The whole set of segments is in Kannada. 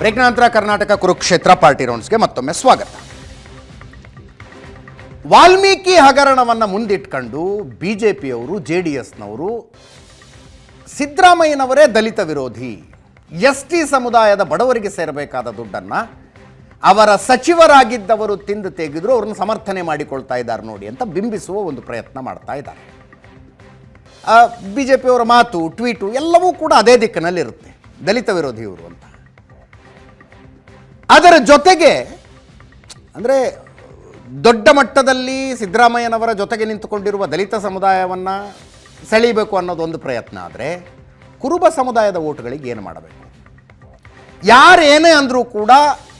ಬ್ರೇಕ್ ನಂತರ ಕರ್ನಾಟಕ ಕುರುಕ್ಷೇತ್ರ ಪಾರ್ಟಿ ರೌಂಡ್ಸ್ಗೆ ಮತ್ತೊಮ್ಮೆ ಸ್ವಾಗತ. ವಾಲ್ಮೀಕಿ ಹಗರಣವನ್ನು ಮುಂದಿಟ್ಕೊಂಡು ಬಿ ಜೆ ಪಿಯವರು ಜೆ ಡಿ ಎಸ್ನವರು ಸಿದ್ದರಾಮಯ್ಯನವರೇ ದಲಿತ ವಿರೋಧಿ, ಎಸ್ ಟಿ ಸಮುದಾಯದ ಬಡವರಿಗೆ ಸೇರಬೇಕಾದ ದುಡ್ಡನ್ನು ಅವರ ಸಚಿವರಾಗಿದ್ದವರು ತಿಂದು ತೆಗೆದ್ರು, ಅವ್ರನ್ನ ಸಮರ್ಥನೆ ಮಾಡಿಕೊಳ್ತಾ ಇದ್ದಾರೆ ನೋಡಿ ಅಂತ ಬಿಂಬಿಸುವ ಒಂದು ಪ್ರಯತ್ನ ಮಾಡ್ತಾ ಇದ್ದಾರೆ. ಬಿ ಜೆ ಪಿಯವರ ಮಾತು, ಟ್ವೀಟು ಎಲ್ಲವೂ ಕೂಡ ಅದೇ ದಿಕ್ಕಿನಲ್ಲಿರುತ್ತೆ, ದಲಿತ ವಿರೋಧಿ ಇವರು ಅಂತ. ಅದರ ಜೊತೆಗೆ, ಅಂದರೆ ದೊಡ್ಡ ಮಟ್ಟದಲ್ಲಿ ಸಿದ್ದರಾಮಯ್ಯನವರ ಜೊತೆಗೆ ನಿಂತುಕೊಂಡಿರುವ ದಲಿತ ಸಮುದಾಯವನ್ನು ಸೆಳೀಬೇಕು ಅನ್ನೋದೊಂದು ಪ್ರಯತ್ನ ಆದರೆ, ಕುರುಬ ಸಮುದಾಯದ ಓಟುಗಳಿಗೆ ಏನು ಮಾಡಬೇಕು? ಯಾರೇನೇ ಅಂದರೂ ಕೂಡ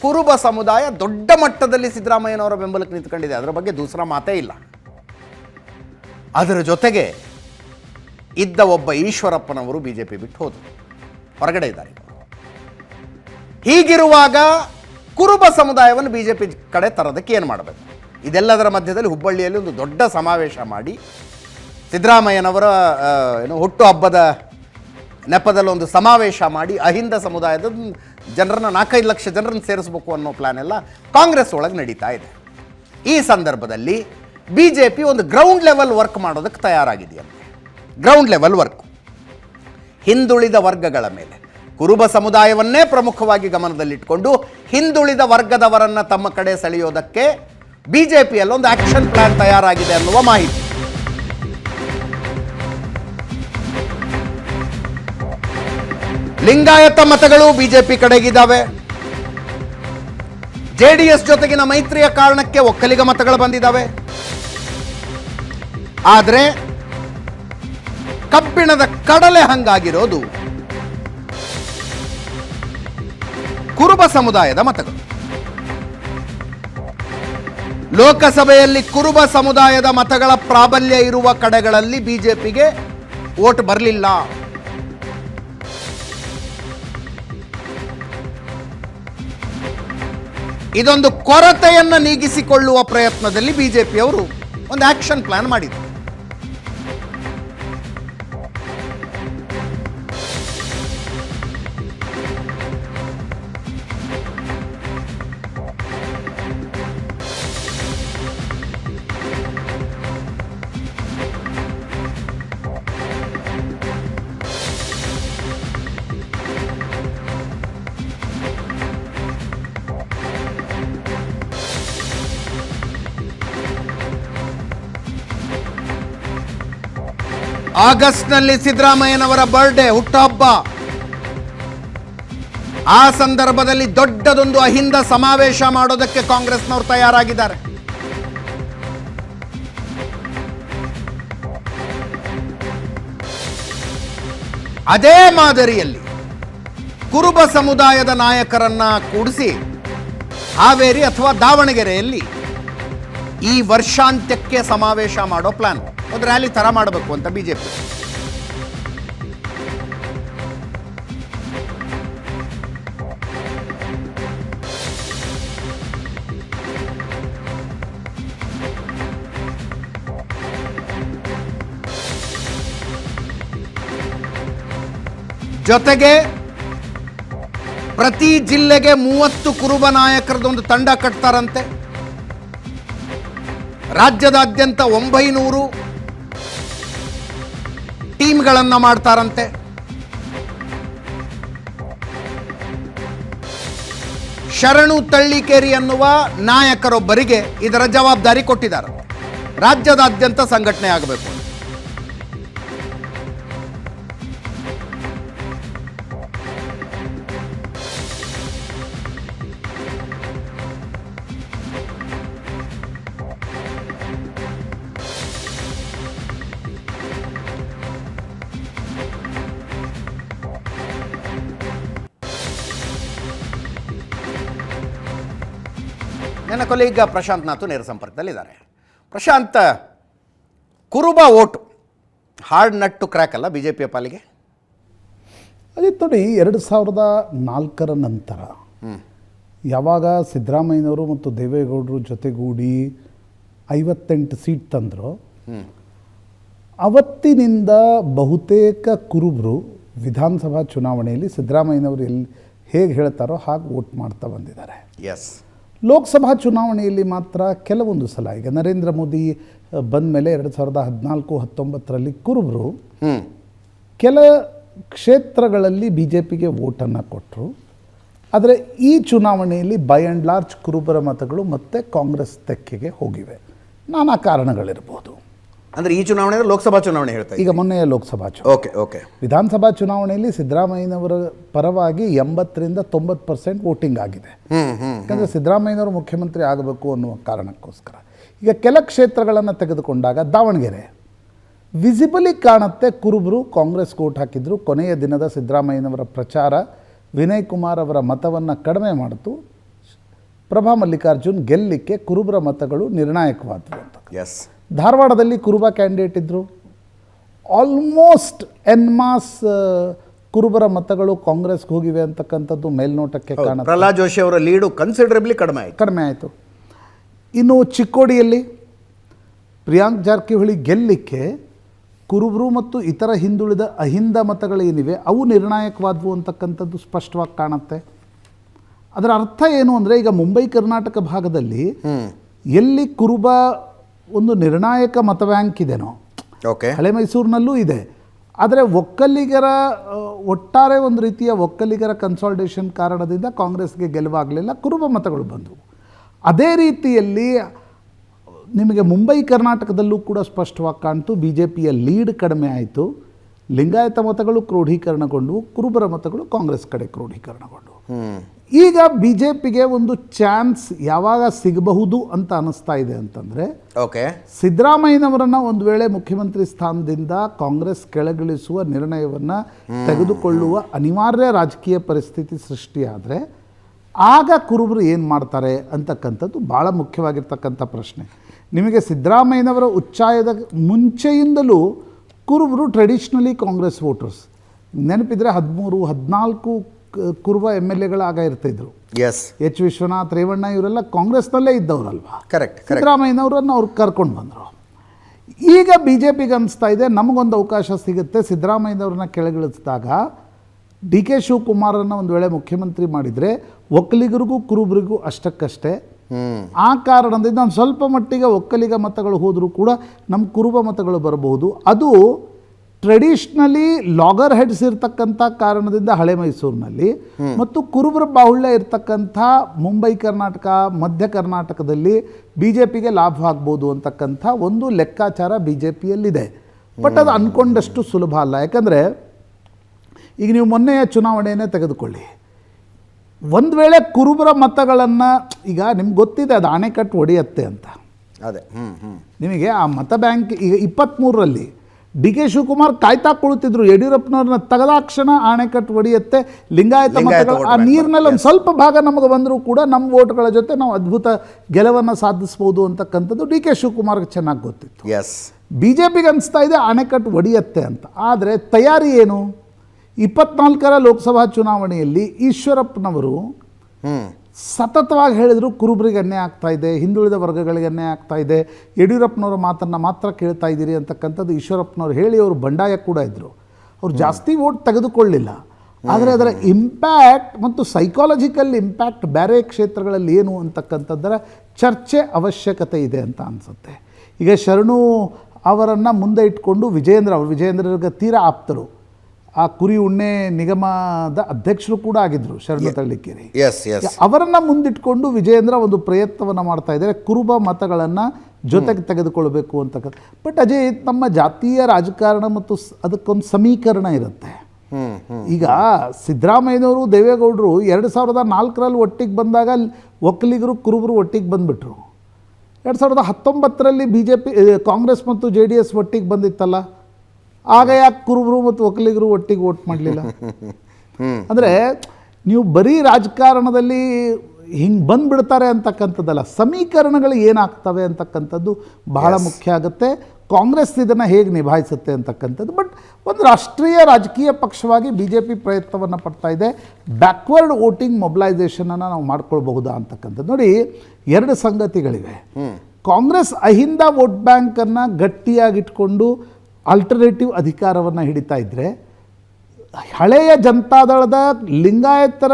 ಕುರುಬ ಸಮುದಾಯ ದೊಡ್ಡ ಮಟ್ಟದಲ್ಲಿ ಸಿದ್ದರಾಮಯ್ಯನವರ ಬೆಂಬಲಕ್ಕೆ ನಿಂತ್ಕೊಂಡಿದೆ. ಅದರ ಬಗ್ಗೆ ದೂಸರ ಮಾತೇ ಇಲ್ಲ. ಅದರ ಜೊತೆಗೆ ಇದ್ದ ಒಬ್ಬ ಈಶ್ವರಪ್ಪನವರು ಬಿ ಜೆ ಪಿ ಬಿಟ್ಟು ಹೋದರು. ಹೊರಗಡೆ ಇದ್ದಾರೆ. ಹೀಗಿರುವಾಗ ಕುರುಬ ಸಮುದಾಯವನ್ನು ಬಿ ಜೆ ಪಿ ಕಡೆ ತರೋದಕ್ಕೆ ಏನು ಮಾಡಬೇಕು? ಇದೆಲ್ಲದರ ಮಧ್ಯದಲ್ಲಿ ಹುಬ್ಬಳ್ಳಿಯಲ್ಲಿ ಒಂದು ದೊಡ್ಡ ಸಮಾವೇಶ ಮಾಡಿ ಸಿದ್ದರಾಮಯ್ಯನವರ ಏನು ಹುಟ್ಟು ಹಬ್ಬದ ನೆಪದಲ್ಲಿ ಒಂದು ಸಮಾವೇಶ ಮಾಡಿ ಅಹಿಂದ ಸಮುದಾಯದ ಜನರನ್ನ ನಾಲ್ಕೈದು ಲಕ್ಷ ಜನರನ್ನು ಸೇರಿಸಬೇಕು ಅನ್ನೋ ಪ್ಲಾನ್ ಎಲ್ಲ ಕಾಂಗ್ರೆಸ್ ಒಳಗೆ ನಡೀತಾ ಇದೆ. ಈ ಸಂದರ್ಭದಲ್ಲಿ ಬಿ ಜೆ ಪಿ ಒಂದು ಗ್ರೌಂಡ್ ಲೆವೆಲ್ ವರ್ಕ್ ಮಾಡೋದಕ್ಕೆ ತಯಾರಾಗಿದೆಯಂತೆ. ಗ್ರೌಂಡ್ ಲೆವೆಲ್ ವರ್ಕ್ ಹಿಂದುಳಿದ ವರ್ಗಗಳ ಮೇಲೆ. ಕುರುಬ ಸಮುದಾಯವನ್ನೇ ಪ್ರಮುಖವಾಗಿ ಗಮನದಲ್ಲಿಟ್ಟುಕೊಂಡು ಹಿಂದುಳಿದ ವರ್ಗದವರನ್ನ ತಮ್ಮ ಕಡೆ ಸೆಳೆಯೋದಕ್ಕೆ ಬಿಜೆಪಿಯಲ್ಲಿ ಒಂದು ಆಕ್ಷನ್ ಪ್ಲಾನ್ ತಯಾರಾಗಿದೆ ಅನ್ನುವ ಮಾಹಿತಿ. ಲಿಂಗಾಯತ ಮತಗಳು ಬಿಜೆಪಿ ಕಡೆಗಿದ್ದಾವೆ. ಜೆ ಡಿ ಎಸ್ ಜೊತೆಗಿನ ಮೈತ್ರಿಯ ಕಾರಣಕ್ಕೆ ಒಕ್ಕಲಿಗ ಮತಗಳು ಬಂದಿದ್ದಾವೆ. ಆದರೆ ಕಬ್ಬಿಣದ ಕಡಲೆ ಹಂಗಾಗಿರೋದು ಕುರುಬ ಸಮುದಾಯದ ಮತಗಳು. ಲೋಕಸಭೆಯಲ್ಲಿ ಕುರುಬ ಸಮುದಾಯದ ಮತಗಳ ಪ್ರಾಬಲ್ಯ ಇರುವ ಕಡೆಗಳಲ್ಲಿ ಬಿಜೆಪಿಗೆ ವೋಟ್ ಬರಲಿಲ್ಲ. ಇದೊಂದು ಕೊರತೆಯನ್ನು ನೀಗಿಸಿಕೊಳ್ಳುವ ಪ್ರಯತ್ನದಲ್ಲಿ ಬಿಜೆಪಿಯವರು ಒಂದು ಆಕ್ಷನ್ ಪ್ಲಾನ್ ಮಾಡಿದರು. ಆಗಸ್ಟ್ನಲ್ಲಿ ಸಿದ್ದರಾಮಯ್ಯನವರ ಬರ್ಡೇ, ಹುಟ್ಟುಹಬ್ಬ. ಆ ಸಂದರ್ಭದಲ್ಲಿ ದೊಡ್ಡದೊಂದು ಅಹಿಂದ ಸಮಾವೇಶ ಮಾಡೋದಕ್ಕೆ ಕಾಂಗ್ರೆಸ್ನವರು ತಯಾರಾಗಿದ್ದಾರೆ. ಅದೇ ಮಾದರಿಯಲ್ಲಿ ಕುರುಬ ಸಮುದಾಯದ ನಾಯಕರನ್ನ ಕೂಡಿಸಿ ಹಾವೇರಿ ಅಥವಾ ದಾವಣಗೆರೆಯಲ್ಲಿ ಈ ವರ್ಷಾಂತ್ಯಕ್ಕೆ ಸಮಾವೇಶ ಮಾಡೋ ಪ್ಲಾನ್ ಒಂದು ರ್ಯಾಲಿ ತರ ಮಾಡಬೇಕು ಅಂತ ಬಿಜೆಪಿ ಜೊತೆಗೆ ಪ್ರತಿ ಜಿಲ್ಲೆಗೆ ಮೂವತ್ತು ಕುರುಬ ನಾಯಕರದೊಂದು ತಂಡ ಕಟ್ತಾರಂತೆ. ರಾಜ್ಯದಾದ್ಯಂತ ಒಂಬೈನೂರು ಟೀಮ್ಗಳನ್ನು ಮಾಡ್ತಾರಂತೆ. ಶರಣು ತಳ್ಳಿಕೇರಿ ಅನ್ನುವ ನಾಯಕರೊಬ್ಬರಿಗೆ ಇದರ ಜವಾಬ್ದಾರಿ ಕೊಟ್ಟಿದ್ದಾರೆ. ರಾಜ್ಯದಾದ್ಯಂತ ಸಂಘಟನೆ ಆಗಬೇಕು ನನ್ನ ಕೊಲೀಗ ಪ್ರಶಾಂತ್ ನಾಥು ನೇರ ಸಂಪರ್ಕದಲ್ಲಿದ್ದಾರೆ. Prashant Kuruba vote hard nut crack ಅಲ್ಲ ಬಿ ಜೆ ಪಿಯ ಪಾಲಿಗೆ? ಅದೇ ನೋಡಿ ಎರಡು ಸಾವಿರದ ನಾಲ್ಕರ ನಂತರ ಯಾವಾಗ ಸಿದ್ದರಾಮಯ್ಯನವರು ಮತ್ತು ದೇವೇಗೌಡರು ಜೊತೆಗೂಡಿ ಐವತ್ತೆಂಟು ಸೀಟ್ ತಂದರು ಅವತ್ತಿನಿಂದ ಬಹುತೇಕ ಕುರುಬರು ವಿಧಾನಸಭಾ ಚುನಾವಣೆಯಲ್ಲಿ ಸಿದ್ದರಾಮಯ್ಯನವರು ಎಲ್ಲಿ ಹೇಗೆ ಹೇಳ್ತಾರೋ ಹಾಗೆ ವೋಟ್ ಮಾಡ್ತಾ ಬಂದಿದ್ದಾರೆ. ಎಸ್ ಲೋಕಸಭಾ ಚುನಾವಣೆಯಲ್ಲಿ ಮಾತ್ರ ಕೆಲವೊಂದು ಸಲ ಈಗ ನರೇಂದ್ರ ಮೋದಿ ಬಂದ ಮೇಲೆ ಎರಡು ಸಾವಿರದ ಹದಿನಾಲ್ಕು ಹತ್ತೊಂಬತ್ತರಲ್ಲಿ ಕುರುಬರು ಕೆಲ ಕ್ಷೇತ್ರಗಳಲ್ಲಿ ಬಿ ಜೆ ಪಿಗೆ ವೋಟನ್ನು ಕೊಟ್ಟರು ಆದರೆ ಈ ಚುನಾವಣೆಯಲ್ಲಿ ಬೈ ಆ್ಯಂಡ್ ಲಾರ್ಜ್ ಕುರುಬರ ಮತಗಳು ಮತ್ತೆ ಕಾಂಗ್ರೆಸ್ ತೆಕ್ಕೆಗೆ ಹೋಗಿವೆ. ನಾನಾ ಕಾರಣಗಳಿರ್ಬೋದು. ಅಂದರೆ ಈ ಚುನಾವಣೆ ಅಂದ್ರೆ ಲೋಕಸಭಾ ಚುನಾವಣೆ ಹೇಳ್ತಾ ಈಗ ಮೊನ್ನೆ ಲೋಕಸಭಾ ಚುನಾವಣೆ ಓಕೆ ಓಕೆ. ವಿಧಾನಸಭಾ ಚುನಾವಣೆಯಲ್ಲಿ ಸಿದ್ದರಾಮಯ್ಯನವರ ಪರವಾಗಿ ಎಂಬತ್ತರಿಂದ ತೊಂಬತ್ತು ಪರ್ಸೆಂಟ್ ವೋಟಿಂಗ್ ಆಗಿದೆ. ಯಾಕಂದರೆ ಸಿದ್ದರಾಮಯ್ಯನವರು ಮುಖ್ಯಮಂತ್ರಿ ಆಗಬೇಕು ಅನ್ನುವ ಕಾರಣಕ್ಕೋಸ್ಕರ. ಈಗ ಕೆಲ ಕ್ಷೇತ್ರಗಳನ್ನು ತೆಗೆದುಕೊಂಡಾಗ ದಾವಣಗೆರೆ. ವಿಸಿಬಲಿ ಕಾಣುತ್ತೆ ಕುರುಬರು ಕಾಂಗ್ರೆಸ್ ಕೋಟ್ ಹಾಕಿದ್ರು. ಕೊನೆಯ ದಿನದ ಸಿದ್ದರಾಮಯ್ಯನವರ ಪ್ರಚಾರ ವಿನಯ್ ಕುಮಾರ್ ಅವರ ಮತವನ್ನು ಕಡಿಮೆ ಮಾಡಿತು. ಪ್ರಭಾ ಮಲ್ಲಿಕಾರ್ಜುನ್ ಗೆಲ್ಲಿಕ್ಕೆ ಕುರುಬರ ಮತಗಳು ನಿರ್ಣಾಯಕವಾದವು ಅಂತ. ಎಸ್ ಧಾರವಾಡದಲ್ಲಿ ಕುರುಬ ಕ್ಯಾಂಡಿಡೇಟ್ ಇದ್ದರು ಆಲ್ಮೋಸ್ಟ್ ಎನ್ಮಾಸ್ ಕುರುಬರ ಮತಗಳು ಕಾಂಗ್ರೆಸ್ಗೆ ಹೋಗಿವೆ ಅಂತಕ್ಕಂಥದ್ದು ಮೇಲ್ನೋಟಕ್ಕೆ ಕಾಣ ಪ್ರಹ್ಲಾದ್ ಜೋಶಿ ಅವರ ಲೀಡು ಕನ್ಸಿಡರಬ್ಲಿ ಕಡಿಮೆ ಆಯಿತು. ಕಡಿಮೆ ಆಯಿತು. ಇನ್ನು ಚಿಕ್ಕೋಡಿಯಲ್ಲಿ ಪ್ರಿಯಾಂಕ್ ಜಾರಕಿಹೊಳಿ ಗೆಲ್ಲಿಕ್ಕೆ ಕುರುಬರು ಮತ್ತು ಇತರ ಹಿಂದುಳಿದ ಅಹಿಂದ ಮತಗಳೇನಿವೆ ಅವು ನಿರ್ಣಾಯಕವಾದವು ಅಂತಕ್ಕಂಥದ್ದು ಸ್ಪಷ್ಟವಾಗಿ ಕಾಣುತ್ತೆ. ಅದರ ಅರ್ಥ ಏನು ಅಂದರೆ ಈಗ ಮುಂಬೈ ಕರ್ನಾಟಕ ಭಾಗದಲ್ಲಿ ಎಲ್ಲಿ ಕುರುಬ ಒಂದು ನಿರ್ಣಾಯಕ ಮತ ಬ್ಯಾಂಕ್ ಇದೆನೋ. ಓಕೆ. ಹಳೆ ಮೈಸೂರಿನಲ್ಲೂ ಇದೆ. ಆದರೆ ಒಕ್ಕಲಿಗರ ಒಟ್ಟಾರೆ ಒಂದು ರೀತಿಯ ಒಕ್ಕಲಿಗರ ಕನ್ಸಾಲ್ಟೇಷನ್ ಕಾರಣದಿಂದ ಕಾಂಗ್ರೆಸ್ಗೆ ಗೆಲುವಾಗಲಿಲ್ಲ ಕುರುಬ ಮತಗಳು ಬಂದವು. ಅದೇ ರೀತಿಯಲ್ಲಿ ನಿಮಗೆ ಮುಂಬೈ ಕರ್ನಾಟಕದಲ್ಲೂ ಕೂಡ ಸ್ಪಷ್ಟವಾಗಿ ಕಾಣ್ತು ಬಿ ಜೆ ಪಿಯ ಲೀಡ್ ಕಡಿಮೆ ಆಯಿತು ಲಿಂಗಾಯತ ಮತಗಳು ಕ್ರೋಢೀಕರಣಗೊಂಡವು ಕುರುಬರ ಮತಗಳು ಕಾಂಗ್ರೆಸ್ ಕಡೆ ಕ್ರೋಢೀಕರಣಗೊಂಡವು ಈಗ ಬಿ ಜೆ ಪಿಗೆ ಒಂದು ಚಾನ್ಸ್ ಯಾವಾಗ ಸಿಗಬಹುದು ಅಂತ ಅನಿಸ್ತಾ ಇದೆ ಅಂತಂದರೆ ಓಕೆ. ಸಿದ್ದರಾಮಯ್ಯನವರನ್ನ ಒಂದು ವೇಳೆ ಮುಖ್ಯಮಂತ್ರಿ ಸ್ಥಾನದಿಂದ ಕಾಂಗ್ರೆಸ್ ಕೆಳಗಿಳಿಸುವ ನಿರ್ಣಯವನ್ನು ತೆಗೆದುಕೊಳ್ಳುವ ಅನಿವಾರ್ಯ ರಾಜಕೀಯ ಪರಿಸ್ಥಿತಿ ಸೃಷ್ಟಿಯಾದರೆ ಆಗ ಕುರುಬರು ಏನು ಮಾಡ್ತಾರೆ ಅಂತಕ್ಕಂಥದ್ದು ಭಾಳ ಮುಖ್ಯವಾಗಿರ್ತಕ್ಕಂಥ ಪ್ರಶ್ನೆ. ನಿಮಗೆ ಸಿದ್ದರಾಮಯ್ಯನವರ ಉಚ್ಚಾಯದ ಮುಂಚೆಯಿಂದಲೂ ಕುರುಬರು ಟ್ರೆಡಿಷ್ನಲಿ ಕಾಂಗ್ರೆಸ್ ವೋಟರ್ಸ್ ನೆನಪಿದ್ರೆ ಹದಿಮೂರು ಹದಿನಾಲ್ಕು ಕುರುಬ ಎಂ ಎಲ್ ಎಗಳಾಗ ಇರ್ತಿದ್ರು. ಎಸ್ ಎಚ್ ವಿಶ್ವನಾಥ್ ರೇವಣ್ಣ ಇವರೆಲ್ಲ ಕಾಂಗ್ರೆಸ್ನಲ್ಲೇ ಇದ್ದವರಲ್ವಾ? ಕರೆಕ್ಟ್ ಕರೆಕ್ಟ್ ಸಿದ್ದರಾಮಯ್ಯನವರನ್ನು ಅವ್ರು ಕರ್ಕೊಂಡು ಬಂದರು. ಈಗ ಬಿ ಜೆ ಪಿಗೆ ಅನಿಸ್ತಾ ಇದೆ ನಮಗೊಂದು ಅವಕಾಶ ಸಿಗುತ್ತೆ. ಸಿದ್ದರಾಮಯ್ಯನವ್ರನ್ನ ಕೆಳಗಿಳಿಸಿದಾಗ ಡಿ ಕೆ ಶಿವಕುಮಾರನ್ನು ಒಂದು ವೇಳೆ ಮುಖ್ಯಮಂತ್ರಿ ಮಾಡಿದರೆ ಒಕ್ಕಲಿಗರಿಗೂ ಕುರುಬರಿಗೂ ಅಷ್ಟಕ್ಕಷ್ಟೇ. ಆ ಕಾರಣದಿಂದ ಒಂದು ಸ್ವಲ್ಪ ಮಟ್ಟಿಗೆ ಒಕ್ಕಲಿಗ ಮತಗಳು ಹೋದರೂ ಕೂಡ ನಮ್ಮ ಕುರುಬ ಮತಗಳು ಬರಬಹುದು. ಅದು ಟ್ರೆಡಿಷ್ನಲಿ ಲಾಗರ್ ಹೆಡ್ಸ್ ಇರತಕ್ಕಂಥ ಕಾರಣದಿಂದ ಹಳೆ ಮೈಸೂರಿನಲ್ಲಿ ಮತ್ತು ಕುರುಬರ ಬಾಹುಳ್ಯ ಇರತಕ್ಕಂಥ ಮುಂಬೈ ಕರ್ನಾಟಕ ಮಧ್ಯ ಕರ್ನಾಟಕದಲ್ಲಿ ಬಿ ಜೆ ಪಿಗೆ ಲಾಭ ಆಗ್ಬೋದು ಅಂತಕ್ಕಂಥ ಒಂದು ಲೆಕ್ಕಾಚಾರ ಬಿ ಜೆ ಪಿಯಲ್ಲಿದೆ ಬಟ್ ಅದು ಅಂದ್ಕೊಂಡಷ್ಟು ಸುಲಭ ಅಲ್ಲ. ಯಾಕಂದರೆ ಈಗ ನೀವು ಮೊನ್ನೆಯ ಚುನಾವಣೆಯನ್ನೇ ತೆಗೆದುಕೊಳ್ಳಿ. ಒಂದು ವೇಳೆ ಕುರುಬರ ಮತಗಳನ್ನು ಈಗ ನಿಮ್ಗೆ ಗೊತ್ತಿದೆ ಅದು ಅಣೆಕಟ್ಟು ಒಡೆಯತ್ತೆ ಅಂತ. ಅದೇ. ನಿಮಗೆ ಆ ಮತ ಬ್ಯಾಂಕ್ ಈಗ ಇಪ್ಪತ್ತ್ಮೂರರಲ್ಲಿ ಡಿ ಕೆ ಶಿವಕುಮಾರ್ ಕಾಯ್ತಾ ಕುಳಿತಿದ್ರು. ಯಡಿಯೂರಪ್ಪನವ್ರನ್ನ ತಗದಾಕ್ಷಣ ಅಣೆಕಟ್ಟು ಒಡೆಯುತ್ತೆ ಲಿಂಗಾಯತ ಮತಗಳು ಆ ನೀರಿನಲ್ಲಿ ಒಂದು ಸ್ವಲ್ಪ ಭಾಗ ನಮಗೆ ಬಂದರೂ ಕೂಡ ನಮ್ಮ ವೋಟ್ಗಳ ಜೊತೆ ನಾವು ಅದ್ಭುತ ಗೆಲುವನ್ನು ಸಾಧಿಸ್ಬೋದು ಅಂತಕ್ಕಂಥದ್ದು ಡಿ ಕೆ ಶಿವಕುಮಾರ್ಗೆ ಚೆನ್ನಾಗಿ ಗೊತ್ತಿತ್ತು. ಎಸ್ ಬಿ ಜೆ ಪಿಗೆ ಅನಿಸ್ತಾ ಇದೆ ಅಣೆಕಟ್ಟು ಒಡೆಯತ್ತೆ ಅಂತ. ಆದರೆ ತಯಾರಿ ಏನು? ಇಪ್ಪತ್ನಾಲ್ಕರ ಲೋಕಸಭಾ ಚುನಾವಣೆಯಲ್ಲಿ ಈಶ್ವರಪ್ಪನವರು ಸತತವಾಗಿ ಹೇಳಿದ್ರು ಕುರುಬರಿಗೆ ಅನ್ಯಾಯ ಆಗ್ತಾ ಇದೆ, ಹಿಂದುಳಿದ ವರ್ಗಗಳಿಗೆ ಅನ್ಯಾಯ ಆಗ್ತಾ ಇದೆ. ಯಡಿಯೂರಪ್ಪನವರ ಮಾತನ್ನು ಮಾತ್ರ ಕೇಳ್ತಾ ಇದ್ದೀರಿ ಅಂತಕ್ಕಂಥದ್ದು ಈಶ್ವರಪ್ಪನವ್ರು ಹೇಳಿ ಅವರು ಬಂಡಾಯ ಕೂಡ ಇದ್ದರು ಅವ್ರು ಜಾಸ್ತಿ ವೋಟ್ ತೆಗೆದುಕೊಳ್ಳಿಲ್ಲ. ಆದರೆ ಅದರ ಇಂಪ್ಯಾಕ್ಟ್ ಮತ್ತು ಸೈಕಾಲಜಿಕಲ್ ಇಂಪ್ಯಾಕ್ಟ್ ಬೇರೆ ಕ್ಷೇತ್ರಗಳಲ್ಲಿ ಏನು ಅಂತಕ್ಕಂಥದ್ದರ ಚರ್ಚೆ ಅವಶ್ಯಕತೆ ಇದೆ ಅಂತ ಅನಿಸುತ್ತೆ. ಈಗ ಶರಣು ಅವರನ್ನು ಮುಂದೆ ಇಟ್ಕೊಂಡು ವಿಜೇಂದ್ರ ಅವರು ವಿಜೇಂದ್ರರಿಗೆ ತೀರಾ ಆಪ್ತರು. ಆ ಕುರಿ ಉಣ್ಣೆ ನಿಗಮದ ಅಧ್ಯಕ್ಷರು ಕೂಡ ಆಗಿದ್ರು ಶರಣ ತಳ್ಳಿಕೇರಿ. ಎಸ್ ಎಸ್ ಅವರನ್ನ ಮುಂದಿಟ್ಕೊಂಡು ವಿಜಯೇಂದ್ರ ಒಂದು ಪ್ರಯತ್ನವನ್ನು ಮಾಡ್ತಾ ಇದ್ದಾರೆ ಕುರುಬ ಮತಗಳನ್ನು ಜೊತೆಗೆ ತೆಗೆದುಕೊಳ್ಬೇಕು ಅಂತಕ್ಕಂಥ ಬಟ್ ಅಜಯ್ ನಮ್ಮ ಜಾತೀಯ ರಾಜಕಾರಣ ಮತ್ತು ಅದಕ್ಕೊಂದು ಸಮೀಕರಣ ಇರುತ್ತೆ. ಈಗ ಸಿದ್ದರಾಮಯ್ಯನವರು ದೇವೇಗೌಡರು ಎರಡು ಸಾವಿರದ ನಾಲ್ಕರಲ್ಲಿ ಒಟ್ಟಿಗೆ ಬಂದಾಗ ಒಕ್ಕಲಿಗರು ಕುರುಬರು ಒಟ್ಟಿಗೆ ಬಂದುಬಿಟ್ರು. ಎರಡು ಸಾವಿರದ ಹತ್ತೊಂಬತ್ತರಲ್ಲಿ ಬಿ ಜೆ ಪಿ ಕಾಂಗ್ರೆಸ್ ಮತ್ತು ಜೆ ಡಿ ಎಸ್ ಒಟ್ಟಿಗೆ ಬಂದಿತ್ತಲ್ಲ? ಆಗ ಯಾಕೆ ಕುರುಬರು ಮತ್ತು ಒಕ್ಕಲಿಗರು ಒಟ್ಟಿಗೆ ವೋಟ್ ಮಾಡಲಿಲ್ಲ? ಅಂದರೆ ನೀವು ಬರೀ ರಾಜಕಾರಣದಲ್ಲಿ ಹಿಂಗೆ ಬಂದ್ಬಿಡ್ತಾರೆ ಅಂತಕ್ಕಂಥದ್ದಲ್ಲ ಸಮೀಕರಣಗಳು ಏನಾಗ್ತವೆ ಅಂತಕ್ಕಂಥದ್ದು ಬಹಳ ಮುಖ್ಯ ಆಗುತ್ತೆ. ಕಾಂಗ್ರೆಸ್ ಇದನ್ನು ಹೇಗೆ ನಿಭಾಯಿಸುತ್ತೆ ಅಂತಕ್ಕಂಥದ್ದು ಬಟ್ ಒಂದು ರಾಷ್ಟ್ರೀಯ ರಾಜಕೀಯ ಪಕ್ಷವಾಗಿ ಬಿ ಜೆ ಪಿ ಪ್ರಯತ್ನವನ್ನು ಪಡ್ತಾ ಇದೆ. ಬ್ಯಾಕ್ವರ್ಡ್ ವೋಟಿಂಗ್ ಮೊಬಿಲೈಸೇಷನನ್ನು ನಾವು ಮಾಡ್ಕೊಳ್ಬಹುದಾ ಅಂತಕ್ಕಂಥದ್ದು. ನೋಡಿ ಎರಡು ಸಂಗತಿಗಳಿವೆ. ಕಾಂಗ್ರೆಸ್ ಅಹಿಂದ ವೋಟ್ ಬ್ಯಾಂಕನ್ನು ಗಟ್ಟಿಯಾಗಿಟ್ಕೊಂಡು ಆಲ್ಟರ್ನೇಟಿವ್ ಅಧಿಕಾರವನ್ನು ಹಿಡಿತಾ ಇದ್ದರೆ ಹಳೆಯ ಜನತಾದಳದ ಲಿಂಗಾಯತರ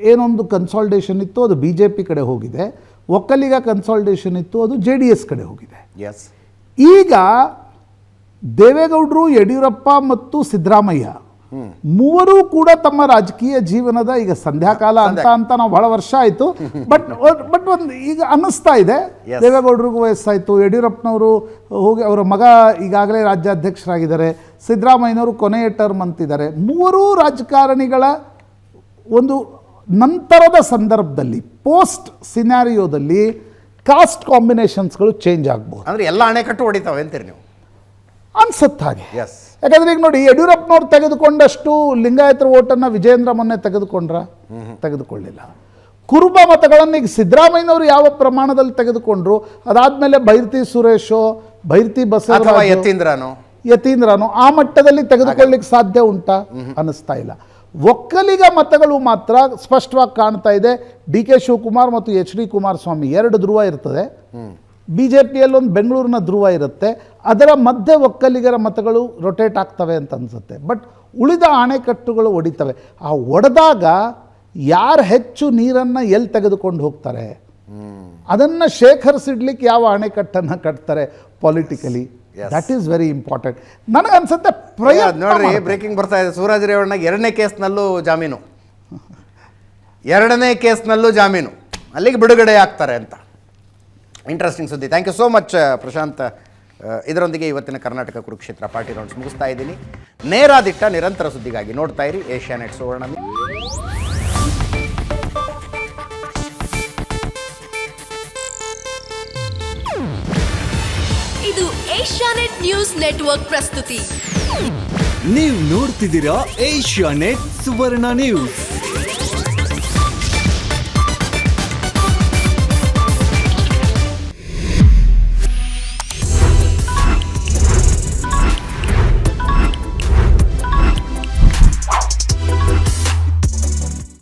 ಏನೊಂದು ಕನ್ಸಾಲ್ಟೇಷನ್ ಇತ್ತು ಅದು ಬಿ ಜೆ ಪಿ ಕಡೆ ಹೋಗಿದೆ ಒಕ್ಕಲಿಗ ಕನ್ಸಾಲ್ಟೇಷನ್ ಇತ್ತು ಅದು ಜೆ ಡಿ ಎಸ್ ಕಡೆ ಹೋಗಿದೆ. ಎಸ್ ಈಗ ದೇವೇಗೌಡರು ಯಡಿಯೂರಪ್ಪ ಮತ್ತು ಸಿದ್ದರಾಮಯ್ಯ ಮೂವರೂ ಕೂಡ ತಮ್ಮ ರಾಜಕೀಯ ಜೀವನದ ಈಗ ಸಂಧ್ಯಾಕಾಲ ಅಂತ ಅಂತ ನಾವು ಬಹಳ ವರ್ಷ ಆಯಿತು. ಬಟ್ ಬಟ್ ಒಂದು ಈಗ ಅನ್ನಿಸ್ತಾ ಇದೆ. ದೇವೇಗೌಡರಿಗೂ ವಯಸ್ಸಾಯಿತು. ಯಡಿಯೂರಪ್ಪನವರು ಹೋಗಿ ಅವರ ಮಗ ಈಗಾಗಲೇ ರಾಜ್ಯಾಧ್ಯಕ್ಷರಾಗಿದ್ದಾರೆ. ಸಿದ್ದರಾಮಯ್ಯನವರು ಕೊನೆಯ ಟರ್ಮ್ ಅಂತಿದ್ದಾರೆ. ಮೂವರೂ ರಾಜಕಾರಣಿಗಳ ಒಂದು ನಂತರದ ಸಂದರ್ಭದಲ್ಲಿ ಪೋಸ್ಟ್ ಸಿನಾರಿಯೋದಲ್ಲಿ ಕಾಸ್ಟ್ ಕಾಂಬಿನೇಷನ್ಸ್ಗಳು ಚೇಂಜ್ ಆಗ್ಬೋದು. ಅಂದರೆ ಎಲ್ಲ ಅಣೆಕಟ್ಟು ಹೊಡಿತಾವೆ ಅಂತೀರಿ ನೀವು. ಅನ್ಸುತ್ತೆ ಹಾಗೆ ಎಸ್ ಯಾಕಂದ್ರೆ ಈಗ ನೋಡಿ ಯಡಿಯೂರಪ್ಪನವ್ರು ತೆಗೆದುಕೊಂಡಷ್ಟು ಲಿಂಗಾಯತರ ಓಟನ್ನು ವಿಜೇಂದ್ರ ಮೊನ್ನೆ ತೆಗೆದುಕೊಂಡ್ರ? ತೆಗೆದುಕೊಳ್ಳಿಲ್ಲ. ಕುರುಬ ಮತಗಳನ್ನು ಈಗ ಸಿದ್ದರಾಮಯ್ಯನವರು ಯಾವ ಪ್ರಮಾಣದಲ್ಲಿ ತೆಗೆದುಕೊಂಡ್ರು? ಅದಾದ್ಮೇಲೆ ಬೈರ್ತಿ ಸುರೇಶೋ ಬೈರ್ತಿ ಅಥವಾ ಬಸವರಾಜು ಯತೀಂದ್ರನು? ಯತೀಂದ್ರನು ಆ ಮಟ್ಟದಲ್ಲಿ ತೆಗೆದುಕೊಳ್ಳಿಕ್ಕೆ ಸಾಧ್ಯ ಉಂಟಾ? ಅನಿಸ್ತಾ ಇಲ್ಲ. ಒಕ್ಕಲಿಗ ಮತಗಳು ಮಾತ್ರ ಸ್ಪಷ್ಟವಾಗಿ ಕಾಣ್ತಾ ಇದೆ. ಡಿ ಕೆ ಶಿವಕುಮಾರ್ ಮತ್ತು ಎಚ್ ಡಿ ಕುಮಾರಸ್ವಾಮಿ ಎರಡು ಧ್ರುವ ಇರ್ತದೆ. ಬಿ ಜೆ ಪಿಯಲ್ಲಿ ಒಂದು ಬೆಂಗಳೂರಿನ ಧ್ರುವ ಇರುತ್ತೆ. ಅದರ ಮಧ್ಯೆ ಒಕ್ಕಲಿಗರ ಮತಗಳು ರೊಟೇಟ್ ಆಗ್ತವೆ ಅಂತ ಅನಿಸುತ್ತೆ. ಬಟ್ ಉಳಿದ ಅಣೆಕಟ್ಟುಗಳು ಒಡಿತವೆ. ಆ ಒಡೆದಾಗ ಯಾರು ಹೆಚ್ಚು ನೀರನ್ನು ಎಲ್ಲಿ ತೆಗೆದುಕೊಂಡು ಹೋಗ್ತಾರೆ? ಅದನ್ನು ಶೇಖರಿಸಿಡ್ಲಿಕ್ಕೆ ಯಾವ ಅಣೆಕಟ್ಟನ್ನು ಕಟ್ತಾರೆ politically that is very important ನನಗನ್ಸುತ್ತೆ ಅನ್ಸುತ್ತೆ ಪ್ರಯತ್ನ ನೋಡ್ರಿ ಬ್ರೇಕಿಂಗ್ ಬರ್ತಾ ಇದೆ. ಸೂರಜ್ ರೇವಣ್ಣ ಎರಡನೇ ಕೇಸ್ನಲ್ಲೂ ಜಾಮೀನು. ಎರಡನೇ ಕೇಸ್ನಲ್ಲೂ ಜಾಮೀನು. ಅಲ್ಲಿಗೆ ಬಿಡುಗಡೆ ಆಗ್ತಾರೆ ಅಂತ. ಇಂಟ್ರೆಸ್ಟಿಂಗ್ ಸುದ್ದಿ. Thank you so much Prashant. ಇದರೊಂದಿಗೆ ಇವತ್ತಿನ ಕರ್ನಾಟಕ ಕುರುಕ್ಷೇತ್ರ ಪಾರ್ಟಿ ರೌಂಡ್ಸ್ ಮುಗಿಸ್ತಾ ಇದ್ದೀನಿ. ನೇರಾದಿಟ್ಟ ನಿರಂತರ ಸುದ್ದಿಗಾಗಿ ನೋಡ್ತಾ ಇರಿ ಏಷ್ಯಾ ನೆಟ್ ಸುವರ್ಣ ಇದು ಏಷ್ಯಾನೆಟ್ ನ್ಯೂಸ್ ನೆಟ್ವರ್ಕ್ ಪ್ರಸ್ತುತಿ. ನೀವು ನೋಡ್ತಿದ್ದೀರಾ ಏಷ್ಯಾ ನೆಟ್ ಸುವರ್ಣ ನ್ಯೂಸ್.